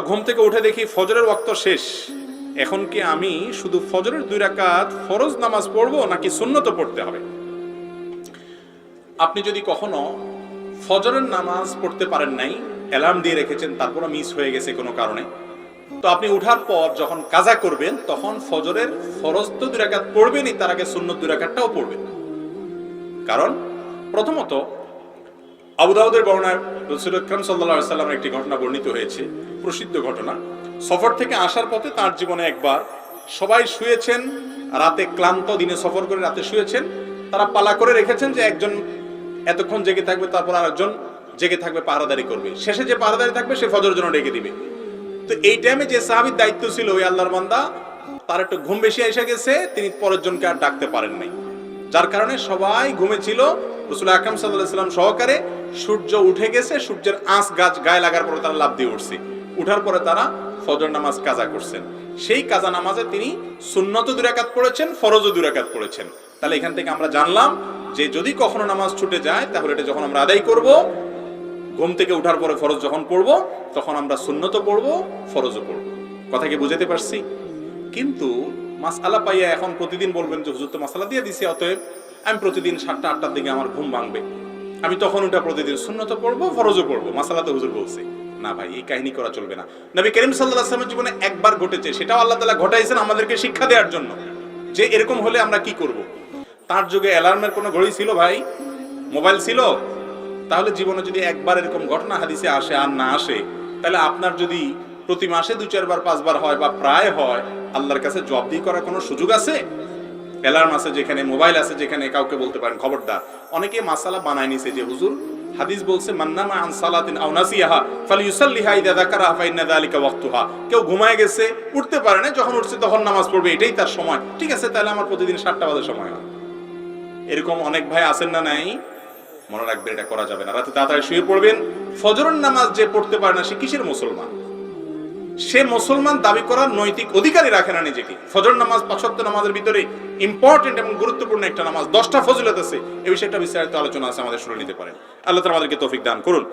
ঘুম থেকে উঠে দেখি ফজরের ওয়াক্ত শেষ। এখন কি আমি শুধু ফজরের দুই রাকাত ফরজ নামাজ পড়ব নাকি সুন্নত পড়তে হবে? আপনি যদি কখনো ফজরের নামাজ পড়তে পারেন নাই, অ্যালার্ম দিয়ে রেখেছেন তারপরে মিস হয়ে গেছে কোনো কারণে, তো আপনি উঠার পর যখন কাজা করবেন, তখন ফজরের ফরজ তো দুই রাকাত পড়বেনই, তার আগে সুন্নত দুই রাকাতটাও পড়বেন। কারণ প্রথমত আবু দাউদের বর্ণায় রসুল আকরাম সাল্লামের একটি ঘটনা বর্ণিত হয়েছে, প্রসিদ্ধ ঘটনা। সফর থেকে আসার পথে তার জীবনে একবার সবাই শুয়েছেন, রাতে ক্লান্ত দিনে সফর করে রাতে শুয়েছেন। তারা পালা করে রেখেছেন যে একজন এতক্ষণ জেগে থাকবে, তারপর আরেকজন জেগে থাকবে, পাহারাদারি করবে। শেষে যে পাহারাদারি থাকবে, সে ফজর জন্য ডেকে দিবে। তো এই টাইমে যে সাহাবির দায়িত্ব ছিল, ওই আল্লাহর বান্দা, তার একটু ঘুম বেশি এসে গেছে, তিনি পরের জনকে আর ডাকতে পারেন নাই। যার কারণে সবাই ঘুমেছিল রসুল আকরাম সাল্লাম সহকারে সূর্য উঠে গেছে, সূর্যের আঁচ গাছ গায়ে লাগার পরে তারা লাভ দিয়ে উঠছে। উঠার পরে তারা ফজর নামাজ কাজা করছেন। সেই কাজা নামাজে তিনি সুন্নত দুরাকাত পড়েছেন, ফরজও দুরাকাত পড়েছেন। তাহলে এখান থেকে আমরা জানলাম যে যদি কখনো নামাজ ছুটে যায়, তাহলে এটা যখন আমরা আদায় করব, ঘুম থেকে উঠার পরে ফরজ যখন পড়ব, তখন আমরা সুন্নত পড়ব, ফরজও পড়ব। কথা কি বুঝাতে পারছি? কিন্তু মাসালা পাইয়া এখন প্রতিদিন বলবেন যে, হুজুর তো মাসালা দিয়ে দিছে, অতএব আমি প্রতিদিন সাতটা, আটটার দিকে আমার ঘুম ভাঙবে। আমি তখন ওটা প্রতিদিন শূন্যত পড়ব, ফরজও পড়ব মাসালা তো হুজুর বলছে। না ভাই, এই কাহিনী করা চলবে না। নবী করিম সাল্লাহ আসলামের জীবনে একবার ঘটেছে, সেটাও আল্লাহ তালা ঘটাইছেন আমাদেরকে শিক্ষা দেওয়ার জন্য। যে এরকম হলে আমরা কি করব। তার যুগে অ্যালার্মের কোনো ঘড়ি ছিল ভাই? মোবাইল ছিল? তাহলে জীবনে যদি একবার এরকম ঘটনা হাদিসে আসে আর না আসে, তাহলে আপনার যদি প্রতি মাসে দু চারবার পাঁচবার হয় বা প্রায় হয়, আল্লাহর কাছে জবাবদিহি করার কোনো সুযোগ আছে? অ্যালার্ম আছে যেখানে, মোবাইল আছে যেখানে কাউকে বলতে পারেন, খবরদার। অনেকে মাসালা বানায় নিছে যে, হুজুর, হাদিস বলছে, মান্নামা আন সালাতিন আও নাসিয়াহা ফালিউসাল্লিহা ইদা যাকারা ফা ইন্না যালিকা ওয়াক্তুহা। কেউ ঘুমায় গেছে, উঠতে পারে না, যখন উঠছে তখন নামাজ পড়বে, এটাই তার সময়। ঠিক আছে, তাহলে আমার প্রতিদিন সাতটা বাজে সময় হয়। এরকম অনেক ভাই আছেন না নাই? মনে রাখবেন, এটা করা যাবে না। রাতে তাড়াতাড়ি শুয়ে পড়বেন। ফজরের নামাজ যে পড়তে পারে না, সে কিসের মুসলমান? সে মুসলমান দাবি করার নৈতিক অধিকারই রাখে না নিজেকে। ফজর নামাজ পাঁচত্ব নামাজের ভিতরে ইম্পর্টেন্ট এবং গুরুত্বপূর্ণ একটা নামাজ, দশটা ফজিলত আছে এই বিষয়ে একটা বিস্তারিত আলোচনা আছে আমাদের শুনে নিতে পারেন। আল্লাহ আমাদেরকে তৌফিক দান করুন।